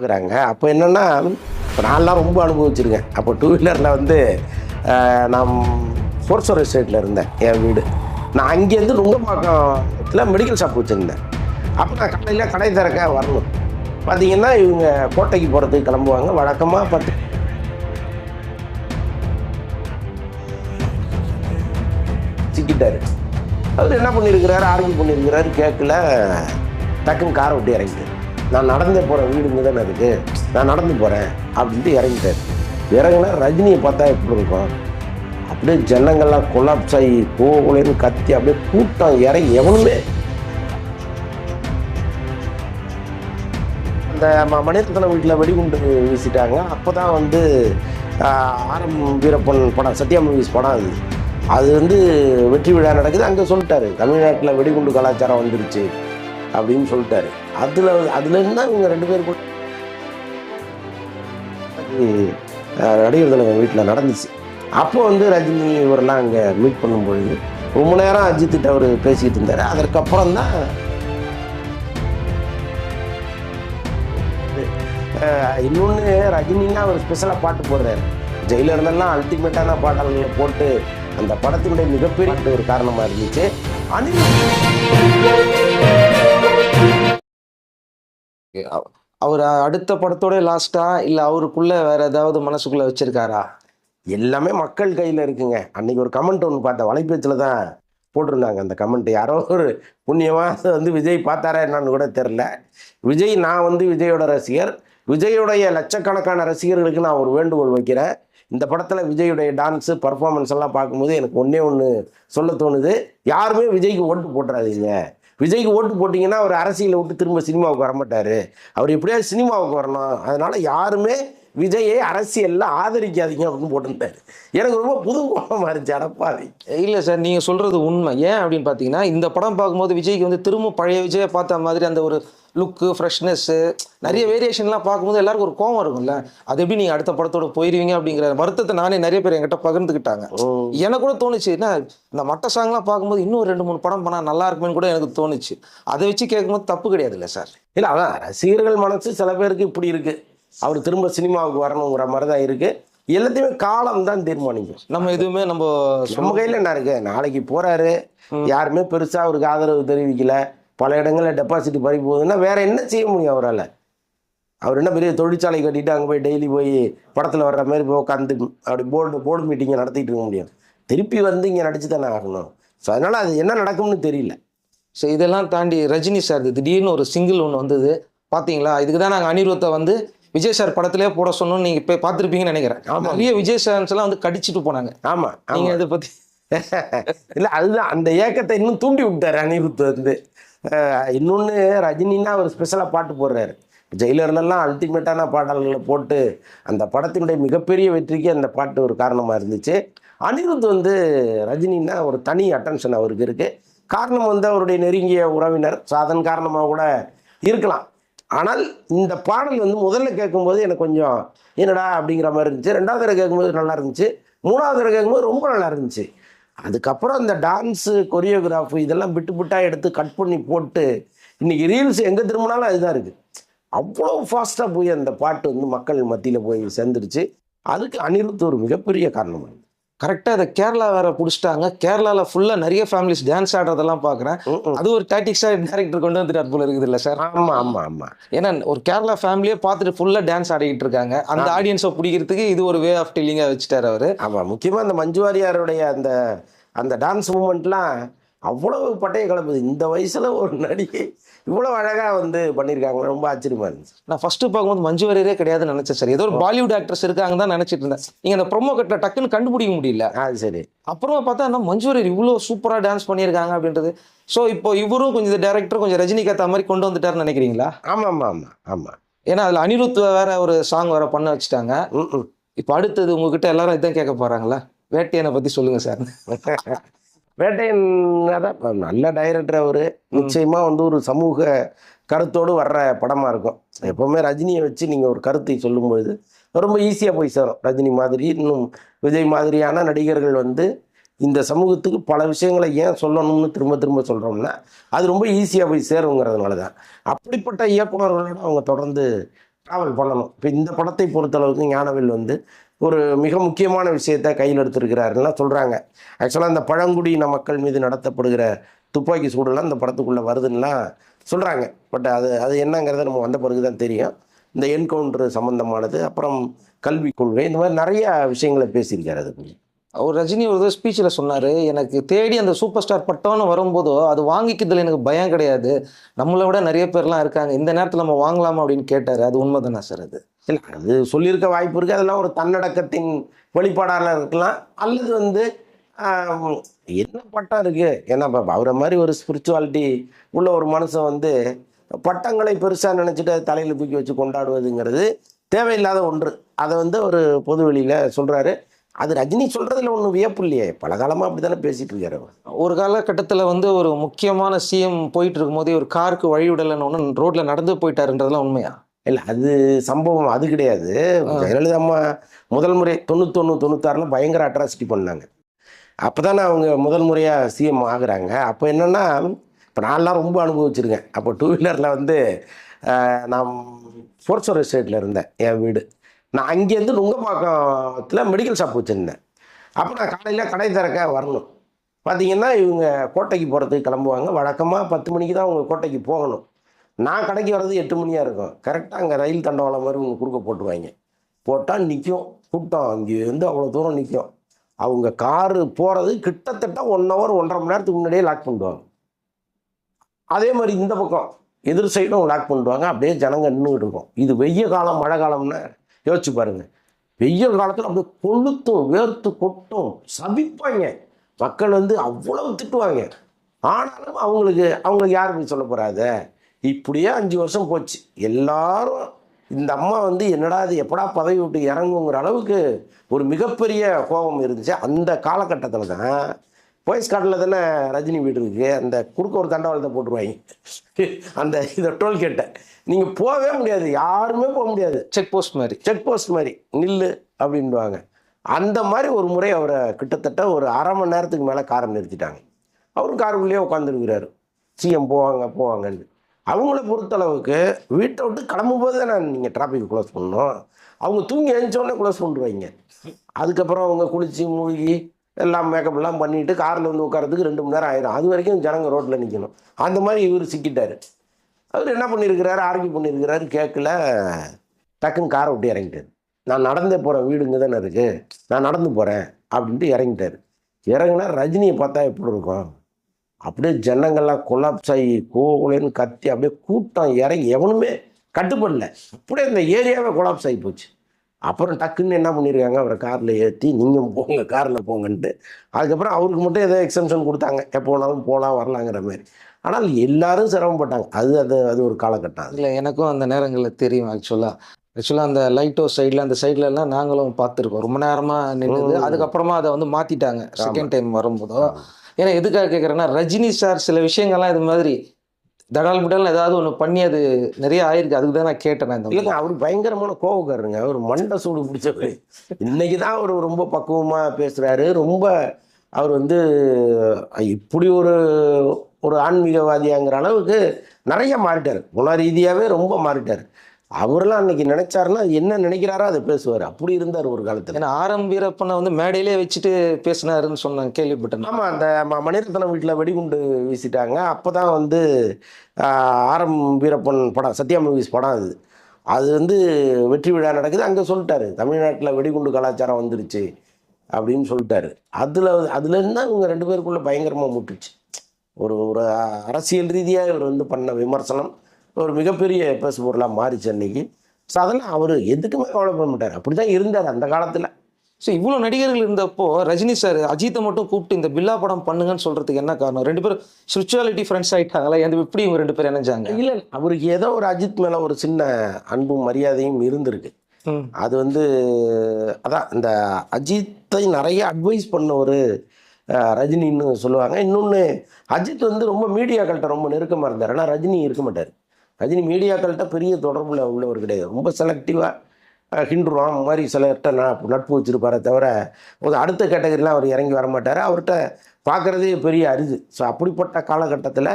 இருக்கிறாங்க அப்போ என்னென்னா இப்போ நான்லாம் ரொம்ப அனுபவிச்சிருக்கேன். அப்போ டூ வீலரில் வந்து ஆஹ், நான் ஃபோர்ஸ்வர் எஸ்டேட்டில் இருந்தேன் என் வீடு. நான் அங்கேருந்து நுங்கம்பாக்கத்தில் மெடிக்கல் ஷாப் வச்சுருந்தேன். அப்போ நான் கடையில் கடை திறக்க வரணும். பார்த்தீங்கன்னா இவங்க கோட்டைக்கு போகிறதுக்கு கிளம்புவாங்க வழக்கமாக பார்த்து சிக்கிட்டாரு. அவர் என்ன பண்ணியிருக்கிறாரு ஆர்கியூ பண்ணியிருக்கிறாரு கேட்கல டக்குன்னு காரை விட்டு இறங்கிட்டார். நான் நடந்தே போகிறேன் வீடு இங்கே தானே இருக்குது நான் நடந்து போகிறேன் அப்படின்ட்டு இறங்கிட்டார். இறங்கினா ரஜினியை பார்த்தா எப்படி இருக்கும்? அப்படியே ஜனங்கள்லாம் கொலாப்ஸ் ஆகி கோகுலேன்னு கத்தி அப்படியே கூட்டம் இறங்கி எவனுமே அந்த ம- வீட்டில் வெடிகுண்டு வீசிட்டாங்க. அப்போ தான் வந்து ஆஹ், ஆரம் வீரப்பன் படம் சத்யா மூவிஸ் படம் அது. அது வந்து வெற்றி விழா நடக்குது. அங்கே சொல்லிட்டாரு தமிழ்நாட்டில் வெடிகுண்டு கலாச்சாரம் வந்துருச்சு அப்படின்னு சொல்லிட்டாரு. அதில் அதுலேருந்து தான் இவங்க ரெண்டு பேரும் கூட நடிகர் தலைவர் வீட்டில் நடந்துச்சு. அப்போ வந்து ரஜினி இவரெல்லாம் அங்கே மீட் பண்ணும்பொழுது ரொம்ப நேரம் அஜித்திட்ட அவர் பேசிக்கிட்டு இருந்தார். அதற்கப்புறம் தான் இன்னொன்று ரஜினின்னா அவர் ஸ்பெஷலாக பாட்டு போடுறாரு. ஜெயிலர்லாம் அல்டிமேட்டான பாடல்களை போட்டு அந்த படத்தினுடைய மிகப்பெரிய ஒரு காரணமாக இருந்துச்சு. அனில் அவர் அடுத்த படத்தோட லாஸ்டா இல்ல அவருக்குள்ள வேற ஏதாவது மனசுக்குள்ள வச்சிருக்காரா? எல்லாமே மக்கள் கையில் இருக்குங்க. அன்னைக்கு ஒரு கமெண்ட் ஒன்று பார்த்தேன். வலைபேச்சில் தான் போட்டிருந்தாங்க அந்த கமெண்ட் யாரோ ஒரு புண்ணியமாக வந்து விஜய் பார்த்தாரா என்னன்னு கூட தெரில விஜய் நான் வந்து விஜயோட ரசிகர். விஜயுடைய லட்சக்கணக்கான ரசிகர்களுக்கு நான் ஒரு வேண்டுகோள் வைக்கிறேன். இந்த படத்தில் விஜயுடைய டான்ஸு பர்ஃபார்மன்ஸ் எல்லாம் பார்க்கும்போது எனக்கு ஒன்றே ஒன்று சொல்ல தோணுது. யாருமே விஜய்க்கு ஓட்டு போட்டுறாதீங்க. விஜய்க்கு ஓட்டு போட்டிங்கன்னா அவர் அரசியலை விட்டு திரும்ப சினிமாவுக்கு வரமாட்டார். அவர் எப்படியாவது சினிமாவுக்கு வரணும். அதனால் யாருமே விஜயை அரசியலில் ஆதரிக்காதீங்க அப்படின்னு போட்டிருந்தார். எனக்கு ரொம்ப புது கோபமாக இருந்துச்சு. அடப்பாவி இல்லை சார் நீங்கள் சொல்கிறது உண்மை. ஏன் அப்படின்னு பார்த்தீங்கன்னா இந்த படம் பார்க்கும்போது விஜய்க்கு வந்து திரும்ப பழைய விஜயை பார்த்த மாதிரி அந்த ஒரு லுக்கு ஃப்ரெஷ்னஸ் நிறைய வேரியேஷன்லாம் பார்க்கும்போது எல்லாருக்கும் ஒரு கோவம் இருக்கும்ல அது எப்படி நீங்க அடுத்த படத்தோட போயிருவீங்க அப்படிங்கிற வருத்தத்தை நானே நிறைய பேர் என்கிட்ட பகிர்ந்துக்கிட்டாங்க. எனக்கு கூட தோணுச்சு என்ன இந்த மட்ட சாங்லாம் பார்க்கும்போது இன்னும் ரெண்டு மூணு படம் பண்ணா நல்லா இருக்குமேன்னு கூட எனக்கு தோணுச்சு. அதை வச்சு கேட்கும்போது தப்பு கிடையாது இல்லை சார்? இல்லை அதான் ரசிகர்கள் மனசு சில பேருக்கு இப்படி இருக்குது அவர் திரும்ப சினிமாவுக்கு வரணுங்கிற மாதிரி தான் இருக்குது எல்லாத்தையுமே காலம் தான் தீர்மானிக்கும். நம்ம எதுவுமே நம்ம நம்ம கையில் என்ன இருக்கு? நாளைக்கு போறாரு. யாருமே பெருசாக அவருக்கு ஆதரவு தெரிவிக்கல. பல இடங்களில் டெபாசிட் பறி போகுதுன்னா வேற என்ன செய்ய முடியும் அவரால்? அவர் என்ன பெரிய தொழிற்சாலை கட்டிட்டு அங்கே போய் டெய்லி போய் படத்தில் வர்ற மாதிரி போய் உட்காந்து அப்படி போர்டு போர்டு மீட்டிங்கை நடத்திட்டு இருக்க முடியும். திருப்பி வந்து இங்கே நடிச்சு தானே ஆகணும். ஸோ அதனால் அது என்ன நடக்கும்னு தெரியல. ஸோ இதெல்லாம் தாண்டி ரஜினி சார் திடீர்னு ஒரு சிங்கிள் ஒன்று வந்தது. பார்த்தீங்களா இதுக்கு தான் நாங்கள் அனிருத்தை வந்து விஜய் சார் படத்திலே போட சொன்னோம்னு நீங்கள் இப்போ பார்த்துருப்பீங்கன்னு நினைக்கிறேன். ஆமா. நிறைய விஜய் சார்ஸ் எல்லாம் வந்து கடிச்சிட்டு போனாங்க. ஆமாம் நீங்கள் இதை பற்றி இல்லை அதுதான். அந்த ஏக்கத்தை இன்னும் தூண்டி விட்டார் அனிருத் வந்து. இன்னொன்று ரஜினின்னா அவர் ஸ்பெஷலாக பாட்டு போடுறாரு. ஜெயிலர்லாம் அல்டிமேட்டான பாடல்களை போட்டு அந்த படத்தினுடைய மிகப்பெரிய வெற்றிக்கு அந்த பாட்டு ஒரு காரணமாக இருந்துச்சு. அனிருத் வந்து ரஜினின்னா ஒரு தனி அட்டென்ஷன் அவருக்கு இருக்குது காரணம் வந்து அவருடைய நெருங்கிய உறவினர். ஸோ அதன் காரணமாக கூட இருக்கலாம். ஆனால் இந்த பாடல் வந்து முதல்ல கேட்கும்போது எனக்கு கொஞ்சம் என்னடா? அப்படிங்கிற மாதிரி இருந்துச்சு. ரெண்டாவது தடவை கேட்கும்போது நல்லா இருந்துச்சு. மூணாவது தடவை கேட்கும்போது ரொம்ப நல்லா இருந்துச்சு. அதுக்கப்புறம் இந்த டான்ஸு கொரியோகிராஃபு இதெல்லாம் விட்டு விட்டா எடுத்து கட் பண்ணி போட்டு இன்னைக்கு ரீல்ஸ் எங்கே திரும்பினாலும் அதுதான் இருக்குது அவ்வளோ ஃபாஸ்ட்டாக போய் அந்த பாட்டு வந்து மக்கள் மத்தியில் போய் சேர்ந்துருச்சு. அதுக்கு அனிருத் ஒரு மிகப்பெரிய காரணமாக இருக்குது கரெக்டாக அதை கேரளா வேற பிடிச்சிட்டாங்க. கேரளாவில் ஃபுல்லாக நிறைய ஃபேமிலிஸ் டான்ஸ் ஆடுறதெல்லாம் பார்க்குறேன் அது ஒரு டாட்டிக்ஸாக டேரக்டர் கொண்டு வந்துட்டார் போல இருக்குது இல்லை சார் ஆமாம் ஆமாம் ஆமாம் ஏன்னா ஒரு கேரளா ஃபேமிலியே பார்த்துட்டு ஃபுல்லாக டான்ஸ் ஆடிக்கிட்டு இருக்காங்க. அந்த ஆடியன்ஸை பிடிக்கிறதுக்கு இது ஒரு வே ஆஃப் டெல்லிங்காக வச்சுட்டார் அவர். ஆமாம் முக்கியமாக அந்த மஞ்சு வாரியாருடைய அந்த அந்த டான்ஸ் மூமெண்ட்லாம் அவ்வளவு பட்டைய கலப்புது இந்த வயசில் ஒரு நடிகை இவ்வளோ அழகாக வந்து பண்ணியிருக்காங்க ரொம்ப ஆச்சரியமாக இருந்துச்சு. நான் ஃபர்ஸ்ட் பார்க்கும்போது மஞ்சு வாரியரே கிடையாதுன்னு நினைச்சேன் சார். ஏதோ ஒரு பாலிவுட் ஆக்ட்ரஸ் இருக்காங்க தான் நினைச்சிட்டு இருந்தேன். நீங்க அந்த ப்ரொமோ கட்டில டக்குன்னு கண்டுபிடிக்க முடியல. ஆ சரி. அப்புறமா பார்த்தா என்ன மஞ்சு வாரியர் இவ்வளோ சூப்பராக டான்ஸ் பண்ணியிருக்காங்க அப்படின்றது. ஸோ இப்போ இவரும் கொஞ்சம் டேரக்டர் கொஞ்சம் ரஜினிக்கு ஏற்ற மாதிரி கொண்டு வந்துட்டாருன்னு நினைக்கிறீங்களா? ஆமாம் ஆமாம் ஆமாம் ஆமாம் ஏன்னா அதில் அனிருத் வேற ஒரு சாங் வேற பண்ண வச்சுட்டாங்க. இப்போ அடுத்தது உங்ககிட்ட எல்லாரும் இதான் கேட்க போறாங்களா? வேட்டையனை பத்தி சொல்லுங்க சார். வேட்டையன் அதான் நல்ல டைரக்டர் அவர். நிச்சயமாக வந்து ஒரு சமூக கருத்தோடு வர்ற படமாக இருக்கும். எப்போவுமே ரஜினியை வச்சு நீங்கள் ஒரு கருத்தை சொல்லும்பொழுது ரொம்ப ஈஸியாக போய் சேரும். ரஜினி மாதிரி இன்னும் விஜய் மாதிரியான நடிகர்கள் வந்து இந்த சமூகத்துக்கு பல விஷயங்களை ஏன் சொல்லணும்னு திரும்ப திரும்ப சொல்கிறோம்னா அது ரொம்ப ஈஸியாக போய் சேருங்கிறதுனால தான். அப்படிப்பட்ட இயக்குனர்களோட அவங்க தொடர்ந்து ட்ராவல் பண்ணணும். இப்போ இந்த படத்தை பொறுத்தளவுக்கு ஞானவேல் வந்து ஒரு மிக முக்கியமான விஷயத்தை கையில் எடுத்திருக்கிறாருலாம் சொல்கிறாங்க ஆக்சுவலாக அந்த பழங்குடியின மக்கள் மீது நடத்தப்படுகிற துப்பாக்கி சூடெல்லாம் இந்த படத்துக்குள்ளே வருதுன்னா சொல்கிறாங்க பட் அது அது என்னங்கிறத நம்ம வந்த பிறகு தான் தெரியும். இந்த என்கவுண்டர் சம்மந்தமானது அப்புறம் கல்விக் கொள்கை இந்த மாதிரி நிறையா விஷயங்களை பேசியிருக்காரு கொஞ்சம் அவர் ரஜினி ஒரு ஸ்பீச்சில் சொன்னார் எனக்கு தேடி அந்த சூப்பர் ஸ்டார் பட்டம்னு வரும்போதோ அது வாங்கிக்கிறதுல எனக்கு பயம் கிடையாது. நம்மளை விட நிறைய பேர்லாம் இருக்காங்க. இந்த நேரத்தில் நம்ம வாங்கலாமா? அப்படின்னு கேட்டார். அது உண்மை தானே சார் அது? இல்லை அது சொல்லியிருக்க வாய்ப்பு இருக்குது அதெல்லாம் ஒரு தன்னடக்கத்தின் வெளிப்பாடாக இருக்கலாம் அல்லது வந்து என்ன பட்டம் இருக்குது ஏன்னா இப்போ அவரை மாதிரி ஒரு ஸ்பிரிச்சுவாலிட்டி உள்ள ஒரு மனுஷன் வந்து பட்டங்களை பெருசாக நினச்சிட்டு அதை தலையில் தூக்கி வச்சு கொண்டாடுவதுங்கிறது தேவையில்லாத ஒன்று. அதை வந்து ஒரு பொது வெளியில் சொல்கிறாரு அது ரஜினி சொல்கிறதுல ஒன்றும் வியப்பு இல்லையே. பல காலமாக அப்படி தானே பேசிகிட்டு இருக்காரு ஒரு காலகட்டத்தில் வந்து ஒரு முக்கியமான சிஎம் போயிட்டு இருக்கும்போதே ஒரு காருக்கு வழி விடலைன்னு ஒன்று ரோட்டில் நடந்து போயிட்டாருன்றதுலாம் உண்மையா? இல்லை அது சம்பவம் அது கிடையாது. ஜெயலலிதா அம்மா முதல் முறை தொண்ணூத்தொன்று தொண்ணூத்தாறில் பயங்கர அட்ராசிட்டி பண்ணாங்க. அப்போ தானே அவங்க முதல் முறையாக சிஎம் ஆகுறாங்க. அப்போ என்னென்னா இப்போ நான்லாம் ரொம்ப அனுபவிச்சிருக்கேன். அப்போ டூ வீலரில் வந்து நான் ஃபோர்ஸ்வர் எஸ்டேட்டில் இருந்தேன். என் வீடு. நான் அங்கேருந்து நுங்கப்பாக்கத்தில் மெடிக்கல் ஷாப் வச்சுருந்தேன். அப்போ நான் காலையில் கடை திறக்க வரணும். பார்த்தீங்கன்னா இவங்க கோட்டைக்கு போகிறதுக்கு கிளம்புவாங்க. வழக்கமாக பத்து மணிக்கு தான் அவங்க கோட்டைக்கு போகணும். நான் கடைக்கு வர்றது எட்டு மணியாக இருக்கும். கரெக்டாக அங்கே ரயில் தண்டவாளம் மாதிரி இவங்க குறுக்க போட்டுவாங்க போட்டால் நிற்கும் கூட்டம் அங்கேருந்து அவ்வளோ தூரம் நிற்கும் அவங்க காரு போகிறது கிட்டத்தட்ட ஒன் ஹவர் ஒன்றரை மணி நேரத்துக்கு முன்னாடியே லாக் பண்ணிடுவாங்க. அதே மாதிரி இந்த பக்கம் எதிர் சைடும் லாக் பண்ணிடுவாங்க. அப்படியே ஜனங்க நின்றுக்கிட்டு இருக்கும். இது வெய்ய காலம் மழை காலம்னா யோசிச்சு பாருங்க. வெயில் காலத்தில் அப்படியே கொளுத்தும் வேர்த்து கொட்டும் சபிப்பாங்க. மக்கள் வந்து அவ்வளவு திட்டுவாங்க. ஆனாலும் அவங்களுக்கு அவங்களுக்கு யார் போய் சொல்ல போகிறாத இப்படியே அஞ்சு வருஷம் போச்சு. எல்லாரும் இந்த அம்மா வந்து என்னடா இது எப்படா பதவி விட்டு இறங்குங்கிற அளவுக்கு ஒரு மிகப்பெரிய கோபம் இருந்துச்சு. அந்த காலகட்டத்தில் தான் போயஸ் காட்டில் தானே ரஜினி வீடு இருக்கு அந்த குறுக்க ஒரு தண்டவாளத்தை போட்டுருவாங்க. அந்த இதை டோல்கேட்டை நீங்கள் போகவே முடியாது. யாருமே போக முடியாது. செக் போஸ்ட் மாதிரி. செக் போஸ்ட் மாதிரி. நில்லு அப்படின்வாங்க அந்த மாதிரி ஒரு முறை அவரை கிட்டத்தட்ட ஒரு அரை மணி நேரத்துக்கு மேலே காரை நிறுத்திட்டாங்க. அவரும் காருக்குள்ளேயே உட்காந்துருக்கிறாரு சிஎம் போவாங்க போவாங்கன்னு. அவங்கள பொறுத்தளவுக்கு வீட்டை விட்டு கிளம்பும் போது தான் நீங்கள் டிராஃபிக் க்ளோஸ் பண்ணணும். அவங்க தூங்கி எழுந்தோடனே க்ளோஸ் பண்ணிடுவாங்க. அதுக்கப்புறம் அவங்க குளித்து மூழ்கி எல்லாம் மேக்கப்லாம் பண்ணிட்டு காரில் வந்து உட்காரத்துக்கு ரெண்டு மணி நேரம் ஆயிரும். அது வரைக்கும் ஜனங்க ரோட்டில் நிற்கணும் அந்த மாதிரி இவர் சிக்கிட்டார். அவர் என்ன பண்ணியிருக்கிறாரு ஆர்கியூ பண்ணியிருக்கிறாரு கேட்கல டக்குன்னு காரை விட்டு இறங்கிட்டாரு. நான் நடந்தே போகிறேன் வீடு இங்கே தானே இருக்குது நான் நடந்து போகிறேன் அப்படின்ட்டு இறங்கிட்டாரு. இறங்குனா ரஜினியை பார்த்தா எப்படி இருக்கும்? அப்படியே ஜனங்கள்லாம் கொலாப்ஸ் ஆகி கோகுலேன்னு கத்தி அப்படியே கூட்டம் இறங்கி எவனுமே கட்டுப்படல. அப்படியே இந்த ஏரியாவே கொலாப்ஸ் ஆகி போச்சு. அப்புறம் டக்குன்னு என்ன பண்ணியிருக்காங்க அவரை காரில் ஏற்றி நீங்கள் போங்க காரில் போங்கன்ட்டு. அதுக்கப்புறம் அவருக்கு மட்டும் ஏதோ எக்ஸம்ஷன் கொடுத்தாங்க. எப்போ வேணாலும் போகலாம் வரலாங்கிற மாதிரி. ஆனால் எல்லாரும் சிரமப்பட்டாங்க. அது அது அது ஒரு காலகட்டம். இல்லை எனக்கும் அந்த நேரங்களில் தெரியும் ஆக்சுவலாக ஆக்சுவலாக அந்த லைட் ஹவுஸ் சைடில் அந்த சைடுல எல்லாம் நாங்களும் பார்த்துருக்கோம் ரொம்ப நேரமாக நின்றுது. அதுக்கப்புறமா அதை வந்து மாற்றிட்டாங்க செகண்ட் டைம் வரும்போதோ. ஏன்னா எதுக்காக கேட்குறேன்னா ரஜினி சார் சில விஷயங்கள்லாம் இது மாதிரி தடால் முடால் ஏதாவது ஒன்று பண்ணி அது நிறைய ஆயிருக்கு. அதுக்கு தான் நான் கேட்டேன் நான் இல்லைங்க அவர் பயங்கரமான கோவக்காரருங்க. அவர் மண்டை சூடு பிடிச்சவர். இன்னைக்கு தான் அவர் ரொம்ப பக்குவமாக பேசுகிறாரு ரொம்ப அவர் வந்து இப்படி ஒரு ஒரு ஆன்மீகவாதியாங்கிற அளவுக்கு நிறைய மாறிட்டார். குண ரீதியாகவே ரொம்ப மாறிட்டார். அவரெல்லாம் அன்னைக்கு நினைச்சாருன்னா என்ன நினைக்கிறாரோ அதை பேசுவார். அப்படி இருந்தார் ஒரு காலத்தில். ஏன்னா ஆரம் வீரப்பனை வந்து மேடையிலே வச்சுட்டு பேசினாருன்னு சொன்னாங்க கேள்விப்பட்டேன் ஆமாம் அந்த மணிரத்னம் வீட்டில் வெடிகுண்டு வீசிட்டாங்க. அப்போ தான் வந்து ஆரம் வீரப்பன் படம் சத்யா மூவிஸ் படம் அது. அது வந்து வெற்றி விழா நடக்குது. அங்கே சொல்லிட்டாரு தமிழ்நாட்டில் வெடிகுண்டு கலாச்சாரம் வந்துருச்சு அப்படின்னு சொல்லிட்டாரு. அதில் அதுலேருந்து தான் இவங்க ரெண்டு பேருக்குள்ளே பயங்கரமாக முட்டுச்சு. ஒரு ஒரு அரசியல் ரீதியாக இவர் வந்து பண்ண விமர்சனம் ஒரு மிகப்பெரிய பேசு பொருளாக மாறிச்சு அன்னைக்கு? ஸோ அதெல்லாம் அவர் எதுக்குமே கவலைப்பட மாட்டார்? அப்படி தான் இருந்தார் அந்த காலத்தில். ஸோ இவ்வளோ நடிகர்கள் இருந்தப்போ ரஜினி சார் அஜித்தை மட்டும் கூப்பிட்டு இந்த பில்லா படம் பண்ணுங்கன்னு சொல்றதுக்கு என்ன காரணம்? ரெண்டு பேரும் ஸ்பிரிச்சுவாலிட்டி ஃப்ரெண்ட்ஸ் ஆயிட்டாங்களா? எந்த எப்படி இவங்க ரெண்டு பேரும் இணைஞ்சாங்க? இல்லை அவருக்கு ஏதோ ஒரு அஜித் மேலே ஒரு சின்ன அன்பும் மரியாதையும் இருந்திருக்கு. அது வந்து அதான் இந்த அஜித்தை நிறைய அட்வைஸ் பண்ண ஒரு ரஜினின்னு சொல்லுவாங்க. இன்னொன்று அஜித் வந்து ரொம்ப மீடியாக்கள்கிட்ட ரொம்ப நெருக்கமாக இருந்தார். ஆனால் ரஜினி இருக்க மாட்டார். ரஜினி மீடியாக்கள்கிட்ட பெரிய தொடர்பில் உள்ளவர் கிடையாது. ரொம்ப செலக்டிவாக ஹிண்டுருவான் அந்த மாதிரி சிலர்கிட்ட நான் நட்பு வச்சுருப்பாரே தவிர ஒரு அடுத்த கேட்டகரிலாம் அவர் இறங்கி வர மாட்டார். அவர்கிட்ட பார்க்குறதே பெரிய அரிது. ஸோ அப்படிப்பட்ட காலகட்டத்தில்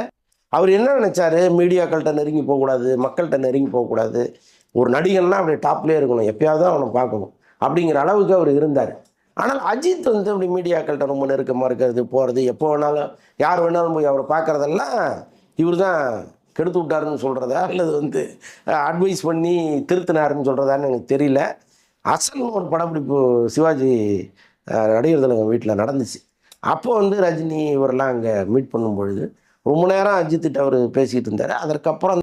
அவர் என்ன நினச்சாரு? மீடியாக்கள்கிட்ட நெருங்கி போகக்கூடாது மக்கள்கிட்ட நெருங்கி போகக்கூடாது. ஒரு நடிகன்னா அப்படி டாப்லேயே இருக்கணும். எப்பயாவது தான் அவனை பார்க்கணும். அப்படிங்கிற அளவுக்கு அவர் இருந்தார். ஆனால் அஜித் வந்து அப்படி மீடியாக்கள்கிட்ட ரொம்ப நெருக்கமாக இருக்கிறது போகிறது எப்போ வேணாலும் யார் வேணாலும் போய் அவரை பார்க்குறதெல்லாம் இவர் தான் கெடுத்து விட்டாருன்னு சொல்கிறதா அல்லது வந்து அட்வைஸ் பண்ணி திருத்தினாருன்னு சொல்கிறதான்னு எனக்கு தெரியல. அசல்னு ஒரு படப்பிடிப்பு சிவாஜி நடிகர்கள் நடிகர் வீட்டில் நடந்துச்சு. அப்போ வந்து ரஜினி இவரெல்லாம் அங்கே மீட் பண்ணும் பொழுது ரொம்ப நேரம் அஜித்திட்ட அவர் பேசிக்கிட்டு இருந்தார். அதற்கப்புறம்